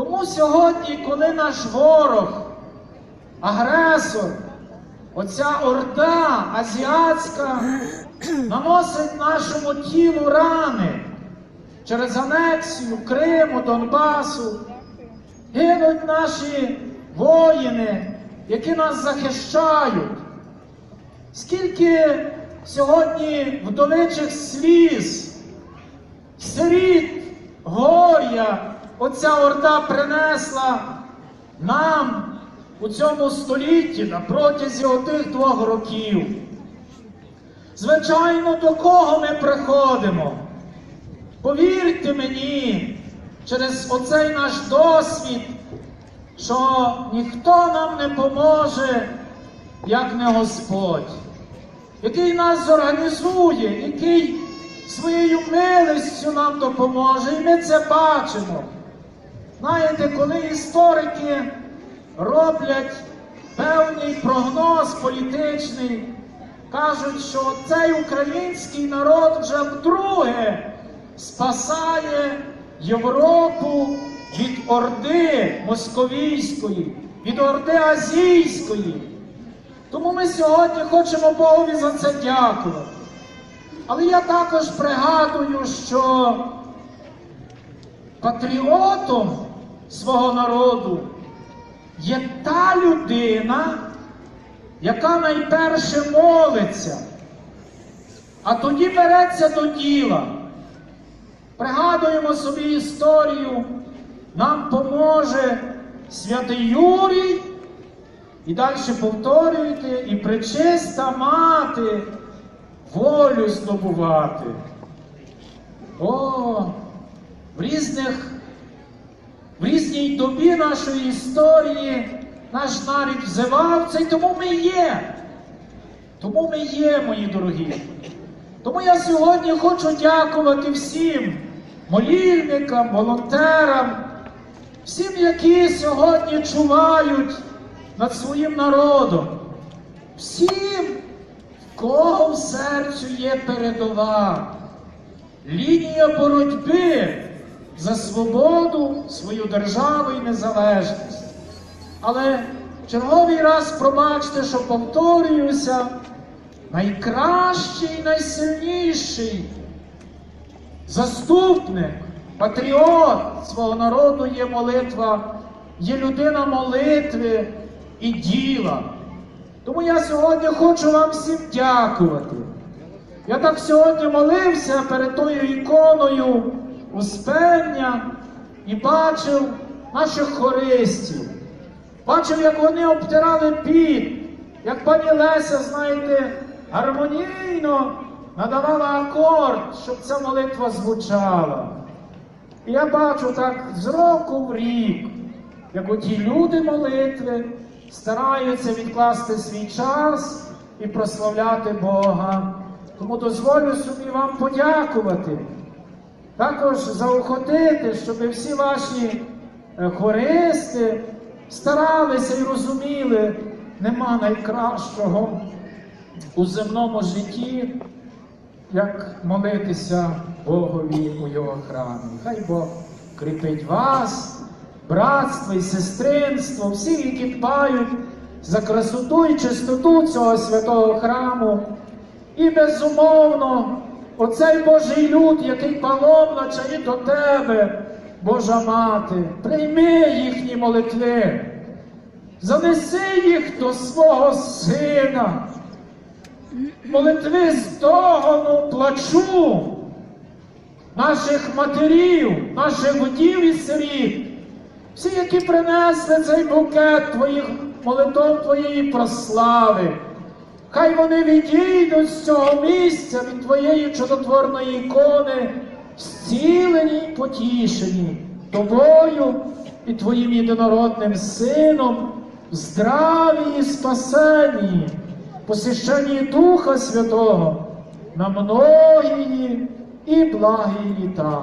Тому сьогодні, коли наш ворог, агресор, оця орда азіатська наносить нашому тілу рани через анексію Криму, Донбасу, гинуть наші воїни, які нас захищають. Скільки сьогодні вдовичих сліз, сиріт, горя оця орда принесла нам у цьому столітті на протязі отих двох років. Звичайно, до кого ми приходимо? Повірте мені, через оцей наш досвід, що ніхто нам не поможе, як не Господь, який нас зорганізує, який своєю милістю нам допоможе, і ми це бачимо. Знаєте, коли історики роблять певний прогноз політичний, кажуть, що цей український народ вже вдруге спасає Європу від орди московійської, від орди азійської. Тому ми сьогодні хочемо Богові за це дякувати. Але я також пригадую, що патріотом свого народу є та людина, яка найперше молиться, а тоді береться до діла. Пригадуємо собі історію, нам поможе святий Юрій, і далі повторюйте, і причиста мати волю здобувати. О, в різних, добі нашої історії наш нарід взивав це, і тому ми є. Тому ми є, мої дорогі. Тому я сьогодні хочу дякувати всім молільникам, волонтерам, всім, які сьогодні чувають над своїм народом, всім, в кого в серцю є передова, лінія боротьби за свободу, свою державу і незалежність. Але черговий раз пробачте, що повторююся, найкращий, найсильніший заступник, патріот свого народу є молитва, є людина молитви і діла. Тому я сьогодні хочу вам всім дякувати. Я так сьогодні молився перед тою іконою Успення і бачив наших хористів. Бачив, як вони обтирали піт, як пані Леся, знаєте, гармонійно надавала акорд, щоб ця молитва звучала. І я бачу так з року в рік, як оті люди молитви стараються відкласти свій час і прославляти Бога. Тому дозволю собі вам подякувати. Також заохотити, щоб всі ваші е, хористи старалися і розуміли, нема найкращого у земному житті, як молитися Богові у його храмі. Хай Бог кріпить вас, братство і сестринство, всі, які дбають за красоту і чистоту цього святого храму. І безумовно, оцей Божий люд, який паломничає до тебе, Божа мати, прийми їхні молитви, занеси їх до свого сина, молитви стогону, плачу. Наших матерів, наших вдів і сиріт, всі, які принесли цей букет твоїх молитов твоєї прослави. Хай вони відійдуть з цього місця від твоєї чудотворної ікони, зцілені потішені тобою і твоїм єдинородним сином, здраві і спасенні, посіщенні Духа Святого на многії і благі літа.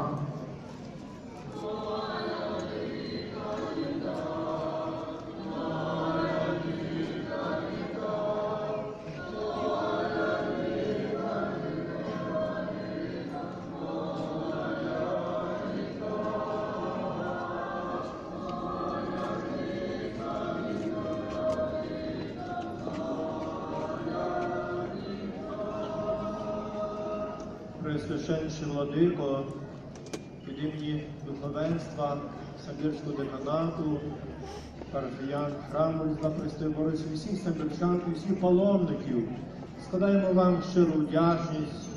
Преосвященніший владико, від імені духовенства, Самбірського деканату, парафіян храму Різдва Христової Богородиці, всіх самбірчан і всіх паломників. Складаємо вам щиру вдячність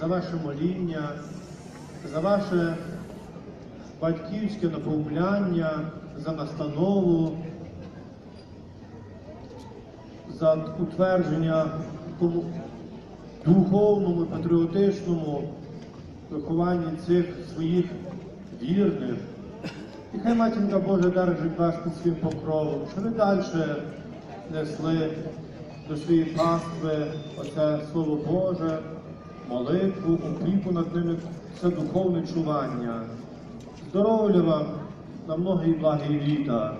за ваше моління, за ваше батьківське наповняння, за настанову, за утвердження духовному, патріотичному вихованні цих своїх вірних. І хай матінка Божа держить вас під своїм покровом, щоб ви далі несли до своєї пастви оце Слово Боже, молитву, опіку над ними, це духовне чування. Здоров'я вам на многі благі літа.